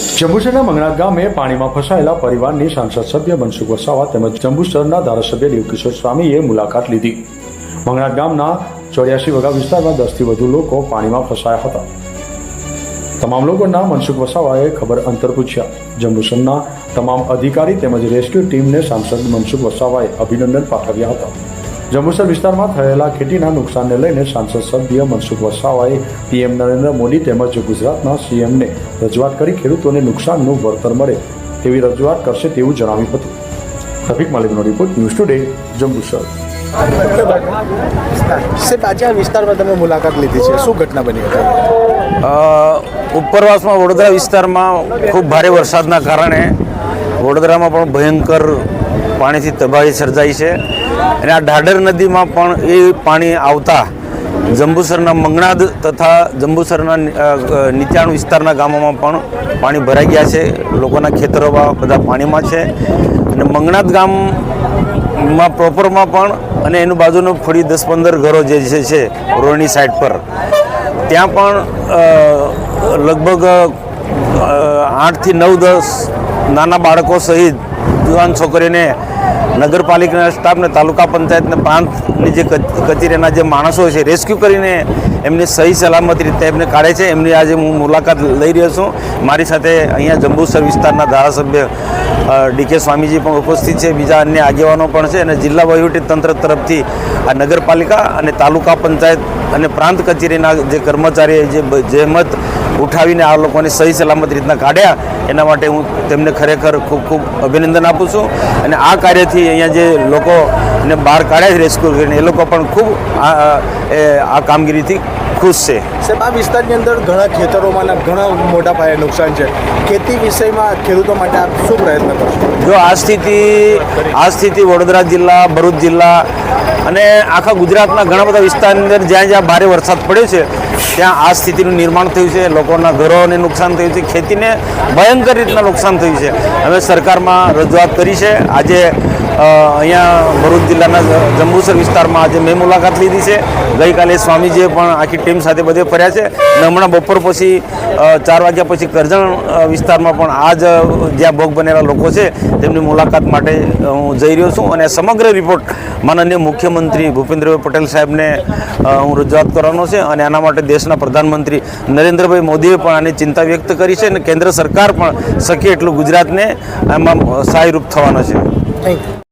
જંબુસરના મંગળા ગામે પાણીમાં ફસાયેલા પરિવારની સાંસદ સભ્ય મનસુખ વસાવા તેમજ જંબુસરના ધારાસભ્ય દેવકિશોર સ્વામીએ મુલાકાત લીધી. મંગળા ગામના ચોર્યાસી વગા વિસ્તારમાં દસથી વધુ લોકો પાણીમાં ફસાયા હતા. તમામ લોકોના મનસુખ વસાવાએ ખબર અંતર પૂછ્યા. જંબુસરના તમામ અધિકારી તેમજ રેસ્ક્યુ ટીમને સાંસદ મનસુખ વસાવાએ અભિનંદન પાઠવ્યા હતા. જંબુસર વિસ્તારમાં થયેલા ખેતીના નુકસાનને લઈને સાંસદ સભ્ય મનસુખ વસાવાએ પીએમ નરેન્દ્ર મોદી તેમજ ગુજરાતના સીએમને રજૂઆત કરી ખેડૂતોને નુકસાનનું વળતર મળે તેવી રજૂઆત કરશે તેવું જણાવ્યું હતું. રફિક માલિકનો રિપોર્ટ ન્યૂઝ ટુડે જંબુસર. સાહેબ આજે આ વિસ્તારમાં તમે મુલાકાત લીધી છે. શું ઘટના બની હતી? ઉપરવાસમાં વડોદરા વિસ્તારમાં ખૂબ ભારે વરસાદના કારણે વડોદરામાં પણ ભયંકર પાણીથી તબાહી સર્જાઈ છે. અને આ ઢાઢર નદીમાં પણ એ પાણી આવતા જંબુસરના મંગણાદ તથા જંબુસરના નીચાણ વિસ્તારના ગામોમાં પણ પાણી ભરાઈ ગયા છે. લોકોના ખેતરોમાં બધા પાણીમાં છે. અને મંગણાદ ગામમાં પ્રોપરમાં પણ અને એનું બાજુનું ફરી દસ પંદર ઘરો જે છે રોહિણી સાઈડ પર. ત્યાં પણ લગભગ આઠથી નવ દસ નાના બાળકો સહિત યુવાન છોકરીને નગરપાલિકાના સ્ટાફને તાલુકા પંચાયતને પ્રાંતની જે કચેરીના જે માણસો છે, રેસ્ક્યુ કરીને એમને સહી સલામત રીતે એમને કાઢે છે. એમની આજે હું મુલાકાત લઈ રહ્યો છું. મારી સાથે અહીંયા જંબુસર વિસ્તારના ધારાસભ્ય ડીકે સ્વામીજી પણ ઉપસ્થિત છે. બીજા અન્ય આગેવાનો પણ છે અને જિલ્લા વહીવટી તંત્ર તરફથી આ નગરપાલિકા અને તાલુકા પંચાયત અને પ્રાંત કચેરીના જે કર્મચારીએ જે જહેમત ઉઠાવીને આ લોકોને સહી સલામત રીતના કાઢ્યા, એના માટે હું તેમને ખરેખર ખૂબ ખૂબ અભિનંદન આપું છું. અને આ કાર્યથી અહીંયા જે લોકો ને બહાર કાઢ્યા છે રેસ્ક્યુ કરીને, એ લોકો પણ ખૂબ આ કામગીરીથી ખુશ છે. સાહેબ આ વિસ્તારની અંદર ઘણા ખેતરોમાં ઘણા મોટા પાયે નુકસાન છે. ખેતી વિષયમાં ખેડૂતો માટે આપ શું પ્રયત્ન કરશો? જો આ સ્થિતિ આ સ્થિતિ વડોદરા જિલ્લા ભરૂચ જિલ્લા અને આખા ગુજરાતના ઘણા બધા વિસ્તારની અંદર જ્યાં જ્યાં ભારે વરસાદ પડ્યો છે ત્યાં આ સ્થિતિનું નિર્માણ થયું છે. લોકોના ઘરોને નુકસાન થયું છે. ખેતીને ભયંકર રીતના નુકસાન થયું છે. અમે સરકારમાં રજૂઆત કરી છે. આજે અહીંયા ભરૂચ જિલ્લાના જંબુસર વિસ્તારમાં આજે મેં મુલાકાત લીધી છે. ગઈકાલે સ્વામીજીએ પણ આખી ટીમ સાથે બધે ફર્યા છે. અને હમણાં બપોર પછી ચાર વાગ્યા પછી કરજણ વિસ્તારમાં પણ આ જ જ્યાં ભોગ બનેલા લોકો છે, તેમની મુલાકાત માટે હું જઈ રહ્યો છું અને સમગ્ર રિપોર્ટ માનનીય મુખ્યમંત્રી ભૂપેન્દ્રભાઈ પટેલ સાહેબને હું રજૂઆત કરવાનો છે અને આના માટે દેશના પ્રધાનમંત્રી નરેન્દ્રભાઈ મોદીએ પણ આની ચિંતા વ્યક્ત કરી છે અને કેન્દ્ર સરકાર પણ શક્ય એટલું ગુજરાતને આમાં સહાયરૂપ થવાનો છે. 哎。